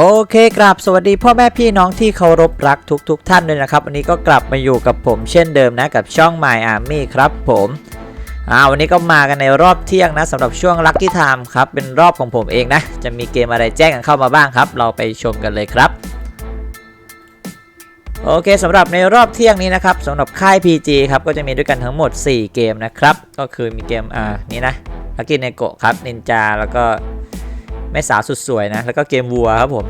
โอเคกราบสวัสดีพ่อแม่พี่น้องที่เคารพรักทุกๆทท่านด้วยนะครับ วันนี้ก็กลับมาอยู่กับผมเช่นเดิมนะกับช่อง My Army ครับผมอ่าวันนี้ก็มากันในรอบเที่ยงนะสำหรับช่วง Lucky Time ครับเป็นรอบของผมเองนะ จะมีเกมอะไรแจ้งกันเข้ามาบ้างครับ เราไปชมกันเลยครับ โอเคสำหรับในรอบเที่ยงนี้นะครับสำหรับค่าย PG ครับก็จะมีด้วยกันทั้งหมด 4 เกมนะครับ ก็คือมีเกมอ่านี่นะ Lucky n e g o ครับนินจาแล้วก็ แม่สาวสุดสวยนะ แล้วก็เกมวัวครับผม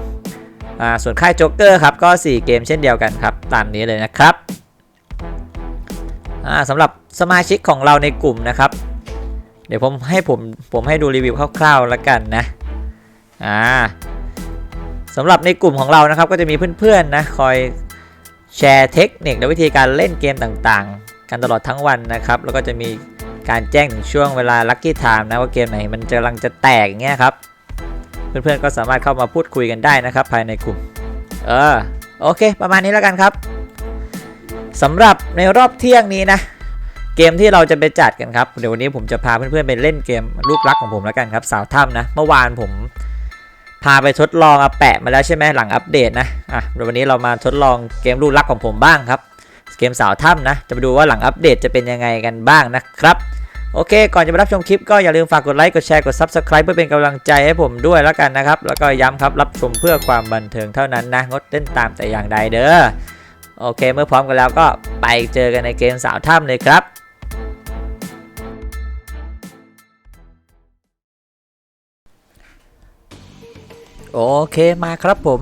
อ่าส่วนค่ายโจ๊กเกอร์ครับก็ 4 เกมเช่นเดียวกันครับตามนี้เลยนะครับอ่าสำหรับสมาชิกของเราในกลุ่มนะครับ เดี๋ยวผมให้ผมผมให้ดูรีวิวคร่าวๆแล้วกันนะอ่าสำหรับในกลุ่มของเรานะครับก็จะมีเพื่อนๆนะคอยแชร์เทคนิคและวิธีการเล่นเกมต่างๆ กันตลอดทั้งวันนะครับแล้วก็จะมีการแจ้งถึงช่วงเวลา Lucky Time นะว่าเกมไหนมันกำลังจะแตกอย่างเงี้ยครับ เพื่อนๆก็สามารถเข้ามาพูดคุยกันได้นะครับ ภายในกลุ่ม เออโอเค ประมาณนี้แล้วกันครับสำหรับในรอบเที่ยงนี้นะ เกมที่เราจะไปจัดกันครับเดี๋ยววันนี้ผมจะพาเพื่อนๆไปเล่นเกมลูกรักของผมแล้วกันครับ สาวถ้ำนะ เมื่อวานผมพาไปทดลองอะแปะมาแล้วใช่ไหมหลังอัปเดตนะอะเดี๋ยววันนี้เรามาทดลองเกมลูกรักของผมบ้างครับ เกมสาวถ้ำนะ จะไปดูว่าหลังอัปเดตจะเป็นยังไงกันบ้างนะครับ โอเค ก่อนจะไปรับชมคลิปก็อย่าลืมฝากกดไลค์ กดแชร์ กด Subscribe เพื่อเป็นกำลังใจให้ผมด้วยแล้วกันนะครับ แล้วก็ย้ำครับ รับชมเพื่อความบันเทิงเท่านั้นนะ งดเล่นตามแต่อย่างใดเด้อ โอเค เมื่อพร้อมกันแล้วก็ไปเจอกันในเกมสาวถ้ำเลยครับโอเคมาครับผม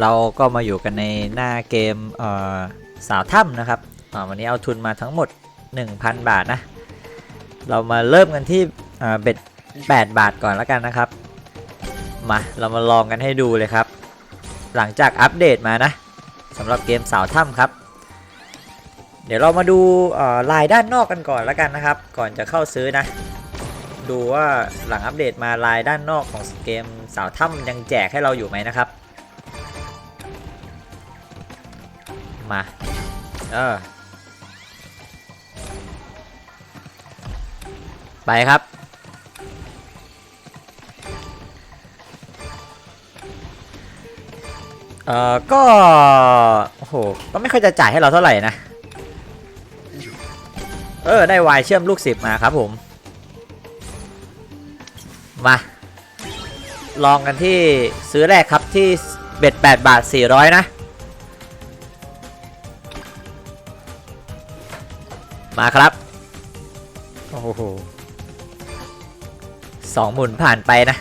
เราก็มาอยู่กันในหน้าเกมเสาวถ้ำนะครับอ่าวันนี้เอาทุนมาทั้งหมด 1,000 บาทนะ เรามาเริ่มกันที่เบ็ด8 บาทก่อนแล้วกันนะครับ มาเรามาลองกันให้ดูเลยครับ หลังจากอัปเดตมานะสำหรับเกมสาวถ้ำครับ เดี๋ยวเรามาดูลายด้านนอกกันก่อนแล้วกันนะครับ ก่อนจะเข้าซื้อนะ ดูว่าหลังอัปเดตมาลายด้านนอกของเกมสาวถ้ำยังแจกให้เราอยู่ไหมนะครับ มา เออ ไปครับ เอ่อ ก็ โอ้โห ก็ไม่ค่อยจะจ่ายให้เราเท่าไหร่นะ เออ ได้วายเชื่อมลูกศิษย์มาครับผม มา ลองกันที่ซื้อแรกครับที่เบ็ด8บาท 400 นะมาครับ โอ้โห สองหมุนผ่านไปนะ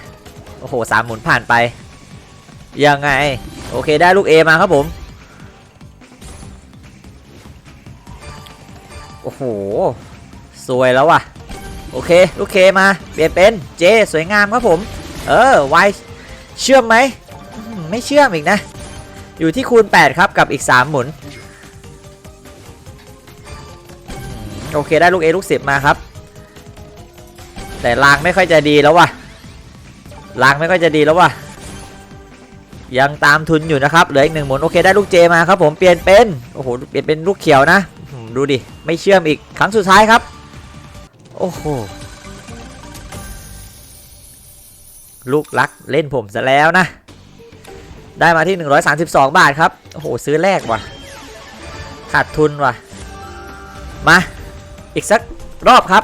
โอ้โหสามหมุนผ่านไป ยังไง โอเคได้ลูก A มาครับผม โอ้โห สวยแล้วว่ะ โอเค ลูกเคมา เปลี่ยนเป็นเจสวยงามครับผม เออไวเชื่อมไหมอืมไม่เชื่อมอีกนะ อยู่ที่คูณ 8 ครับกับอีก 3 หมุน โอเคได้ลูก A ลูก 10 มาครับ แต่ลางไม่ค่อยจะดีแล้วว่ะลางไม่ค่อยจะดีแล้วว่ะยังตามทุนอยู่นะครับเหลืออีกหนึ่งหมุนโอเคได้ลูก J มาครับผมเปลี่ยนเป็นโอ้โหเปลี่ยนเป็นลูกเขียวนะดูดิไม่เชื่อมอีกครั้งสุดท้ายครับ โอ้โหลูกรักเล่นผมซะแล้วนะ ได้มาที่ 132 บาทครับ โอ้โห ซื้อแรกว่ะ ขาดทุนว่ะ มา อีกสักรอบครับ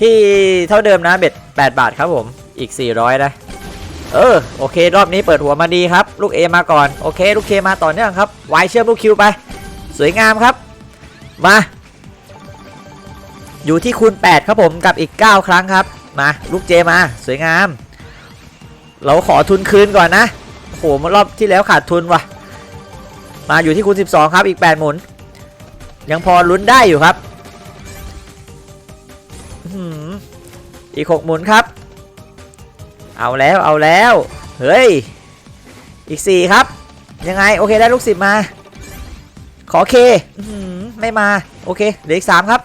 ที่เท่าเดิมนะเบ็ด8 บาทครับผมอีก 400 นะ เออ โอเค รอบนี้เปิดหัวมาดีครับ ลูก A มาก่อน โอเค ลูก K มาต่อเนื่องครับวายเชื่อมลูก Q ไป สวยงามครับ มา อยู่ที่คูณ 8 ครับผมกับอีก 9 ครั้งครับ มา ลูกเจมา สวยงาม เราขอทุนคืนก่อนนะโห่รอบที่แล้วขาดทุนว่ะ มาอยู่ที่คูณ 12 ครับอีก 8 หมุน ยังพอลุ้นได้อยู่ครับ อีกหกหมุนครับ เอาแล้วเอาแล้ว เฮ้ย อีกสี่ครับ ยังไง โอเคได้ลูกสิบมา ขอเคไม่มา โอเคเหลืออีกสามครับ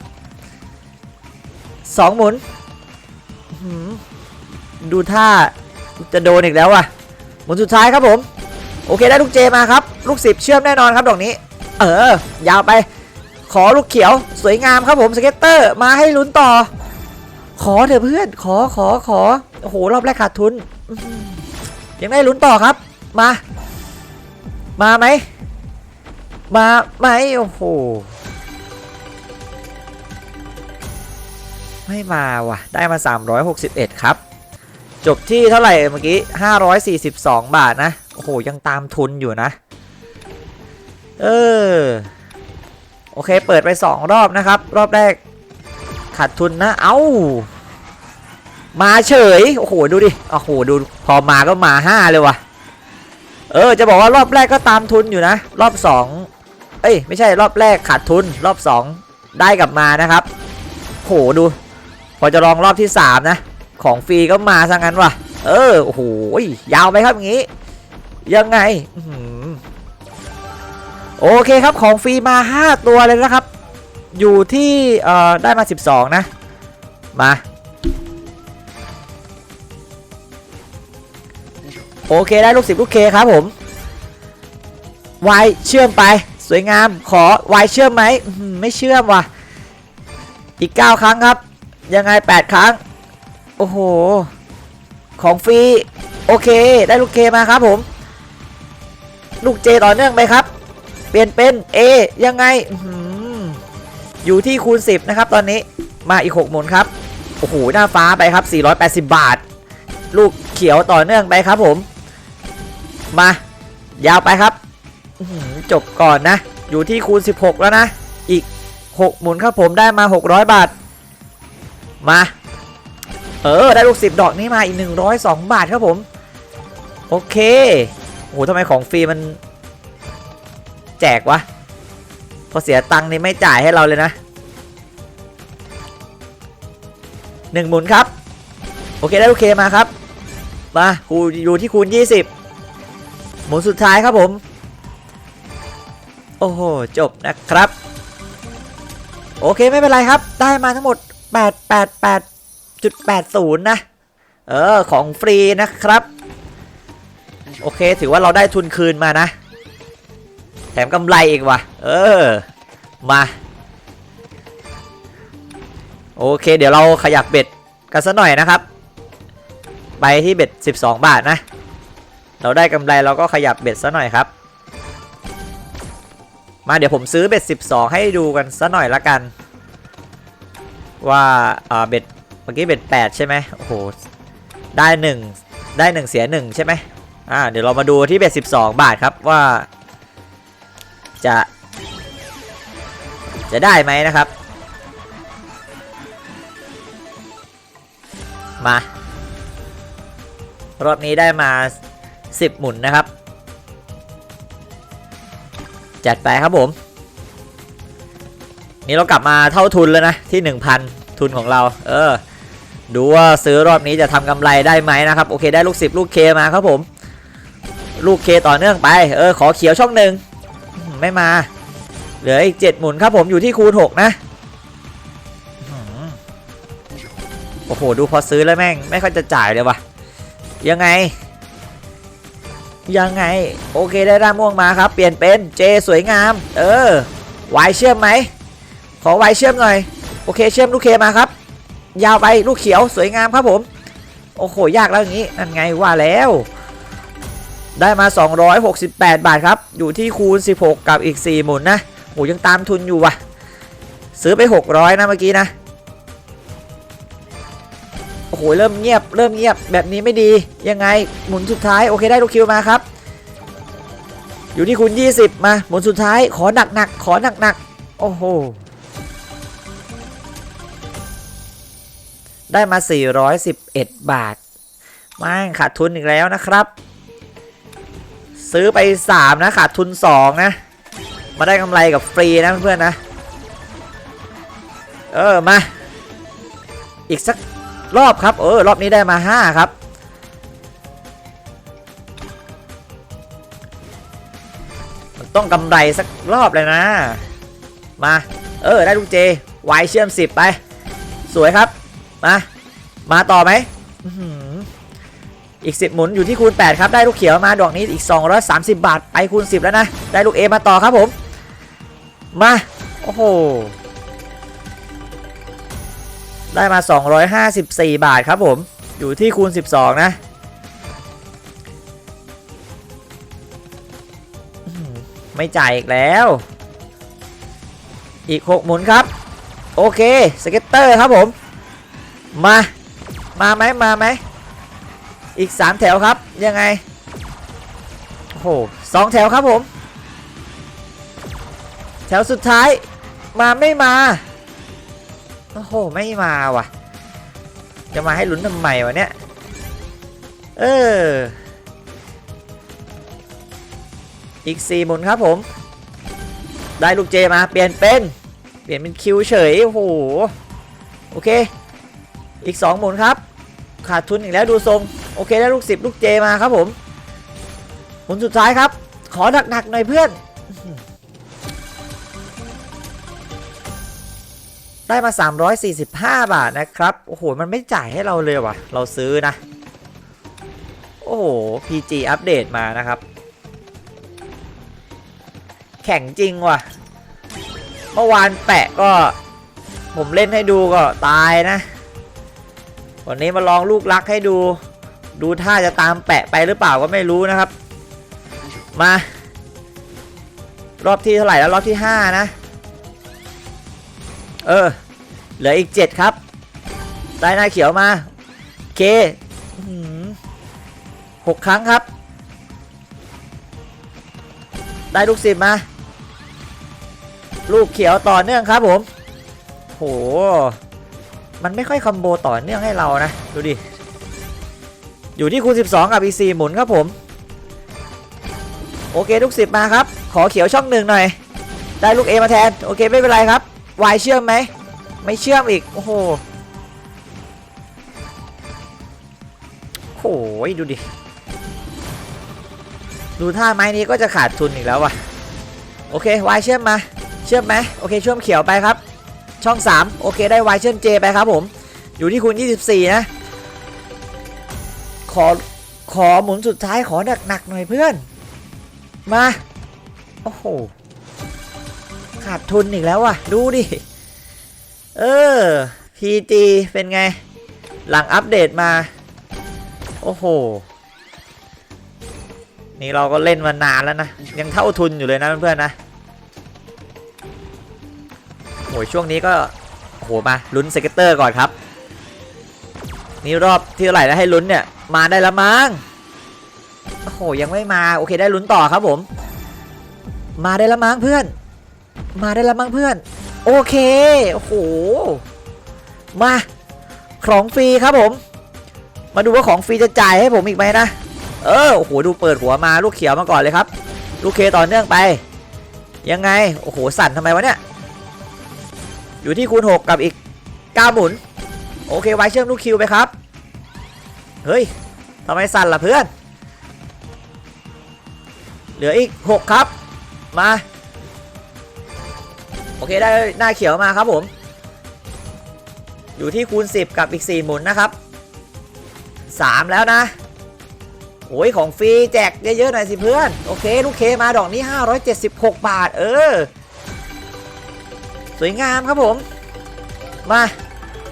สองหมุน ดูท่าจะโดนอีกแล้วว่ะ หมุนสุดท้ายครับผม โอเคได้ลูกเจมาครับ ลูกสิบเชื่อมแน่นอนครับดอกนี้ เออ ยาวไป ขอลูกเขียวสวยงามครับผมสเก็ตเตอร์มาให้ลุ้นต่อ ขอเถอะเพื่อนขอขอขอโอ้โหรอบแรกขาดทุนยังได้ลุ้นต่อครับ มา มาไหมมาไหมโอ้โหไม่มาว่ะ ได้มา 361 ครับ จบที่เท่าไหร่เมื่อกี้ 542 บาทนะ โอ้โห ยังตามทุนอยู่นะ เออ โอเค เปิดไป 2 รอบนะครับ รอบแรก ขาดทุนนะเอ้ามาเฉย โอ้โห ดูดิ โอ้โห ดู พอมาก็มา5เลยว่ะ เออ จะบอกว่ารอบแรกก็ตามทุนอยู่นะ รอบ2เอ้ย ไม่ใช่ รอบแรกขาดทุน รอบ2ได้กลับมานะครับ โห ดู พอจะลองรอบที่3นะ ของฟรีก็มาซะงั้นว่ะ เออ โอ้โห ยาวไปครับอย่างนี้ ยังไง โอเคครับ ของฟรีมา5ตัวเลยนะครับ อยู่ที่เอ่อได้มา 12 นะ มา โอเคได้ลูก10ลูกเคครับผมวายเชื่อมไปสวยงามขอวายเชื่อมไหมไม่เชื่อมว่ะ อีก 9 ครั้งครับ ยังไง 8 ครั้ง โอ้โห ของฟรี โอเค ได้ลูกเคมาครับผม ลูกเจต่อเนื่องไปครับ เปลี่ยนเป็น A ยังไง อยู่ที่คูณ 10 นะครับ ตอนนี้มาอีก 6 หมุนครับ โอ้โห หน้าฟ้าไปครับ 480 บาท ลูกเขียวต่อเนื่องไปครับผม มา ยาวไปครับ จบก่อนนะ อยู่ที่คูณ 16 แล้วนะ อีก 6 หมุนครับผมได้มา 600 บาท มา เออ ได้ลูก 10 ดอกนี้มาอีก 102 บาทครับผม โอเค โอ้โหทำไมของฟรีมัน แจกวะ พอเสียตังค์นี่ไม่จ่ายให้เราเลยนะหนึ่งหมุนครับ โอเคได้ลูกเคมาครับ มาคูอยู่ที่คูณ 20 หมุนสุดท้ายครับผม โอ้โห จบนะครับ โอเคไม่เป็นไรครับ ได้มาทั้งหมด 888.80 นะ เออ ของฟรีนะครับ โอเคถือว่าเราได้ทุนคืนมานะ ถมกำไรอีกว่ะ เออ มา โอเค เดี๋ยวเราขยับเบ็ดกันสักหน่อยนะครับ ไปที่เบ็ด 12 บาทนะ เราได้กำไรเราก็ขยับเบ็ดซะหน่อยครับ มาเดี๋ยวผมซื้อเบ็ด 12 ให้ดูกันซะหน่อยละกัน ว่าอ่าเบ็ดเมื่อกี้เบ็ด 8 ใช่ไหมโอ้โห ได้ 1 ได้ 1 เสีย 1 ใช่ไหมอ่าเดี๋ยวเรามาดูที่เบ็ด 12 บาทครับว่า จะ จะได้ไหมนะครับ มารอบนี้ได้มา 10 หมุนนะครับ จัดไปครับผม นี่เรากลับมาเท่าทุนแล้วนะ ที่ 1,000 ทุนของเรา เออ ดูว่าซื้อรอบนี้จะทำกำไรได้ไหมนะครับ โอเคได้ลูก 10 ลูกเคมาครับผม ลูกเคต่อเนื่องไป เออ ขอเขียวช่องหนึ่ง ไม่มา เหลืออีก7หมุนครับผมอยู่ที่คูณ6นะโอ้โห ดูพอซื้อแล้วแม่ง ไม่ค่อยจะจ่ายเลยวะยังไง ยังไง โอเคได้ด้าม่วงมาครับ เปลี่ยนเป็นเจสวยงาม เออวายเชื่อมไหม ขอวายเชื่อมหน่อย โอเคเชื่อมลูกเคมาครับ ยาวไปลูกเขียวสวยงามครับผม โอ้โห ยากแล้วอย่างนี้ นั่นไงว่าแล้ว ได้มา 268 บาทครับ อยู่ที่คูณ 16 กับอีก 4 หมุนนะโอ้ยังตามทุนอยู่ว่ะ ซื้อไป 600 นะเมื่อกี้นะ โอ้โห เริ่มเงียบ เริ่มเงียบ แบบนี้ไม่ดี ยังไง หมุนสุดท้าย โอเค ได้ลูกคิวมาครับ อยู่ที่คูณ 20 มา หมุนสุดท้าย ขอหนักๆขอหนักๆโอ้โห ได้มา 411 บาทม่งขาดทุนอีกแล้วนะครับ ซื้อไป 3 นะขาดทุน 2 นะ มาได้กำไรกับฟรีนะเพื่อนๆนะ เออ มา อีกสักรอบครับ เออ รอบนี้ได้มา 5 ครับ มันต้องกำไรสักรอบเลยนะ มา เออ ได้ลูกเจวายเชื่อม 10 ไป สวยครับ มา มาต่อไหม อีก 10 หมุนอยู่ที่คูณ 8 ครับ ได้ลูกเขียวมาดอกนี้อีก 230 บาท ไปคูณ 10 แล้วนะ ได้ลูก A มาต่อครับผม มา โอ้โห ได้มา 254 บาทครับผม อยู่ที่คูณ 12 นะไม่จ่ายอีกแล้ว อีก 6 หมุนครับ โอเค สเก็ตเตอร์ครับผม มา มาไหมมาไหม อีก 3 แถวครับ ยังไง โอ้โหสองแถวครับผม แถวสุดท้าย มาไม่มา โอ้โห ไม่มาว่ะ จะมาให้ลุ้นทำไมวะเนี่ย เออ อีก 4 หมุนครับผม ได้ลูกเจมาเปลี่ยนเป็น เปลี่ยนเป็นคิวเฉย โอ้โห โอเค อีก 2 หมุนครับ ขาดทุนอีกแล้วดูทรง โอเคได้ลูก10ลูกเจมาครับผมหมุนสุดท้ายครับ ขอหนักๆหน่อยเพื่อน ได้มา 345 บาทนะครับ โอ้โห มันไม่จ่ายให้เราเลยว่ะ เราซื้อนะ โอ้โห PG อัปเดตมานะครับ แข่งจริงว่ะ เมื่อวานแปะก็ ผมเล่นให้ดูก็ตายนะ วันนี้มาลองลูกรักให้ดู ดูท่าจะตามแปะไปหรือเปล่าก็ไม่รู้นะครับ มารอบที่เท่าไหร่แล้วรอบที่ 5 นะ เออ เหลืออีก 7 ครับ ได้หน้าเขียวมา เคหือหกครั้งครับ ได้ลูกสิบมา ลูกเขียวต่อเนื่องครับผม โห มันไม่ค่อยคอมโบต่อเนื่องให้เรานะ ดูดิ อยู่ที่คูณ 12 กับอี4หมุนครับผม โอเคลูก10มาครับ ขอเขียวช่องหนึ่งหน่อย ได้ลูก A มาแทน โอเคไม่เป็นไรครับ Y เชื่อมไหม ไม่เชื่อมอีก โอ้โหโหยดูดิ ดูท่าไม้นี้ก็จะขาดทุนอีกแล้วว่ะ โอเค Y เชื่อมมา เชื่อมไหมโอเคเชื่อมเขียวไปครับ ช่อง 3 โอเคได้ Y เชื่อม J ไปครับผม อยู่ที่คูณ24 นะ ขอ ขอหมุนสุดท้ายขอหนักๆหน่อยเพื่อน มา โอ้โห ขาดทุนอีกแล้วว่ะ ดูดิ เออ PG เป็นไง หลังอัปเดตมา โอ้โห นี่เราก็เล่นมานานแล้วนะ ยังเท่าทุนอยู่เลยนะเพื่อนๆนะ ยช่วงนี้ก็โอ้โหมาลุ้นสเก็ตเตอร์ก่อนครับ นี่รอบที่เท่าไหร่แล้วให้ลุ้นเนี่ยมาได้ล้วมั้งโอ้โหยังไม่มาโอเคได้ลุ้นต่อครับผม มาได้ล้วมั้งเพื่อน มาได้ล้วมั้งเพื่อน โอเคโอ้โหมาของฟรีครับผม มาดูว่าของฟรีจะจ่ายให้ผมอีกไหมนะเออโอ้โหดูเปิดหัวมาลูกเขียวมาก่อนเลยครับ ลูกเคต่อเนื่องไป ยังไง โอ้โห สั่นทำไมวะเนี่ย อยู่ที่คูณ 6 กับอีก 9 หมุน โอเค ไว้เชื่อมลูกคิวไปครับ เฮ้ยทำไมสั่นล่ะเพื่อน เหลืออีก 6 ครับ มา โอเค ได้หน้าเขียวมาครับผม อยู่ที่คูณ 10 กับอีก 4 หมุนนะครับ 3 แล้วนะโอ้ยของฟรีแจกเยอะๆหน่อยสิเพื่อน โอเค ลูกเคมาดอกนี้ 576 บาท เออ สวยงามครับผม มา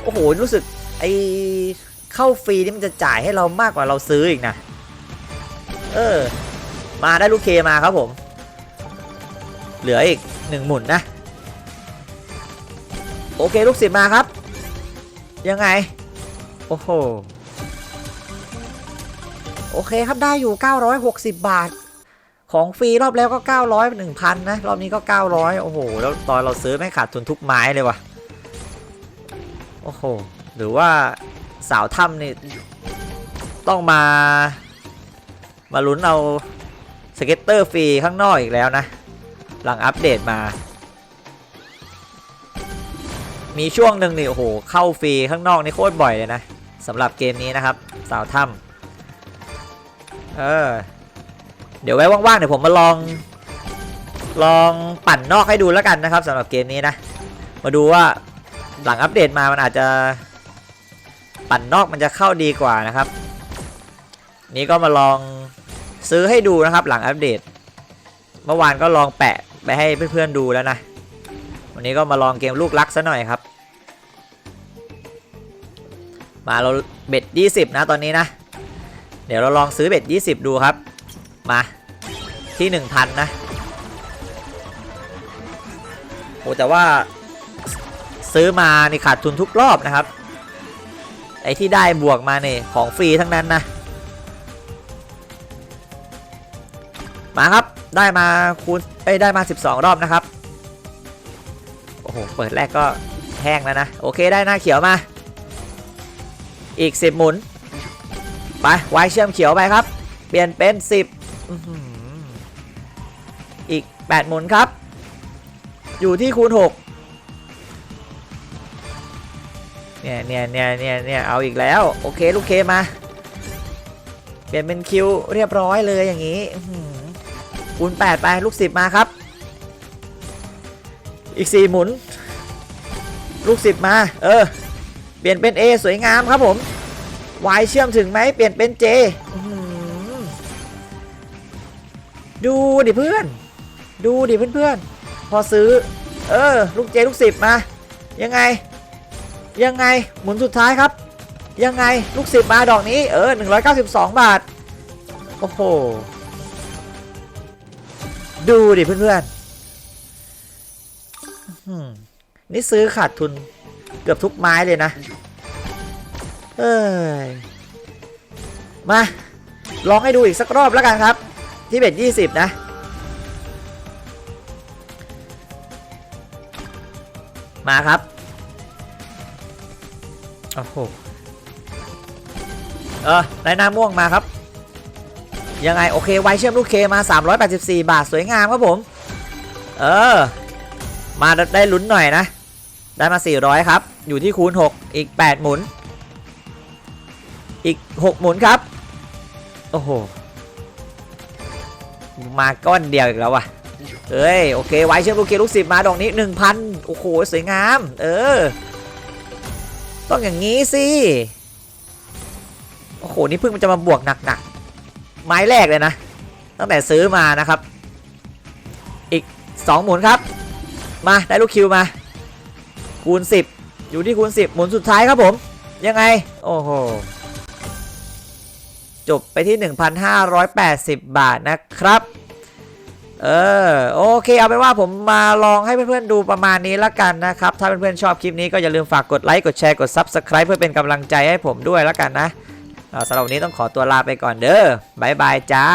โอ้โห รู้สึกไอเข้าฟรีนี่มันจะจ่ายให้เรามากกว่าเราซื้ออีกนะ เออ มาได้ลูกเคมาครับผม เหลืออีกหนึ่งหมุนนะ โอเคลูกศิษย์มาครับ ยังไง โอ้โห โอเคครับได้อยู่ 960 บาท ของฟรีรอบแล้วก็ 900 1,000 นะ รอบนี้ก็ 900 โอ้โห แล้วตอนเราซื้อไม่ขาดทุนทุกไม้เลยว่ะ โอ้โห หรือว่าสาวถ้ำนี่ ต้องมา มาลุ้นเอาสเก็ตเตอร์ฟรีข้างนอกอีกแล้วนะ หลังอัปเดตมา มีช่วงหนึ่งนี่ โอ้โห เข้าฟรีข้างนอกนี่โคตรบ่อยเลยนะสำหรับเกมนี้นะครับ สาวถ้ำเออ เดี๋ยวไว้ว่างๆเดี๋ยวผมมาลอง ลองปั่นนอกให้ดูแล้วกันนะครับสำหรับเกมนี้นะ มาดูว่าหลังอัปเดตมามันอาจจะ ปั่นนอกมันจะเข้าดีกว่านะครับ นี้ก็มาลองซื้อให้ดูนะครับ หลังอัปเดต เมื่อวานก็ลองแปะไปให้เพื่อนๆดูแล้วนะ วันนี้ก็มาลองเกมลูกรักซะหน่อยครับ มาเราเบ็ด 20 นะตอนนี้นะ เดี๋ยวเราลองซื้อเบ็ด 20 ดูครับ มา ที่1,000นะ โอ้แต่ว่าซื้อมานี่ขาดทุนทุกรอบนะครับ ไอ้ที่ได้บวกมาเนี่ยของฟรีทั้งนั้นนะ มาครับได้มาคูณเอ้ยได้มา 12 รอบนะครับ โอ้โห เปิดแรกก็แห้งแล้วนะ โอเคได้หน้าเขียวมา อีก 10 หมุน ไปไวายเชื่อมเขียวไปครับ เปลี่ยนเป็น 10 อีก 8 หมุนครับ อยู่ที่คูณ 6 เนี่ยเนี่ยเนี่ยเนี่ยเนี่ยเอาอีกแล้ว โอเค ลูกเคมา เปลี่ยนเป็นคิวเรียบร้อยเลยอย่างนี้คูณ 8 ไปลูก 10 มาครับ อีก 4 หมุน ลูก 10 มา เออ เปลี่ยนเป็น A สวยงามครับผม Y เชื่อมถึงไหมเปลี่ยนเป็น J อื ดูดิเพื่อน ดูดิเพื่อนๆ พอซื้อ เออ ลูก J ลูก10มา ยังไง ยังไง หมุนสุดท้ายครับ ยังไง ลูก10มาดอกนี้ เออ 192 บาท โอ้โห ดูดิเพื่อนๆอื้อหือนี่ซื้อขาดทุนเกือบทุกไม้เลยนะ เอ้ย มา ลองให้ดูอีกสักรอบแล้วกันครับ ที่เบ็ด20นะมาครับ โอ้โห เออได้หน้าม่วงมาครับ ยังไง โอเค ไวเชื่อมลูกเคมา 384 บาท สวยงามครับผม เออ มาได้ลุ้นหน่อยนะ ได้มา 400 ครับ อยู่ที่คูณ 6 อีก 8 หมุน อีก 6 หมุนครับ โอ้โห มาก้อนเดียวอีกแล้วว่ะเอ้ยโอเคไว้เชื่อมลูกเคลูกสิบมาดอกนี้1,000โอ้โหสวยงาม เออ ต้องอย่างนี้สิโอ้โหนี่เพิ่งมันจะมาบวกหนักๆไม้แรกเลยนะ ตั้งแต่ซื้อมานะครับ อีก2หมุนครับ มาได้ลูกคิวมา คูณ10อยู่ที่คูณ10หมุนสุดท้ายครับผม ยังไง โอ้โห จบไปที่ 1,580 บาทนะครับ เออโอเคเอาเป็นว่าผมมาลองให้เพื่อนๆดูประมาณนี้ละกันนะครับ ถ้าเพื่อนๆชอบคลิปนี้ก็อย่าลืมฝากกดไลค์กดแชร์กด Subscribe เพื่อเป็นกำลังใจให้ผมด้วยละกันนะสำหรับวันนี้ต้องขอตัวลาไปก่อนเด้อบ๊ายบายจ้า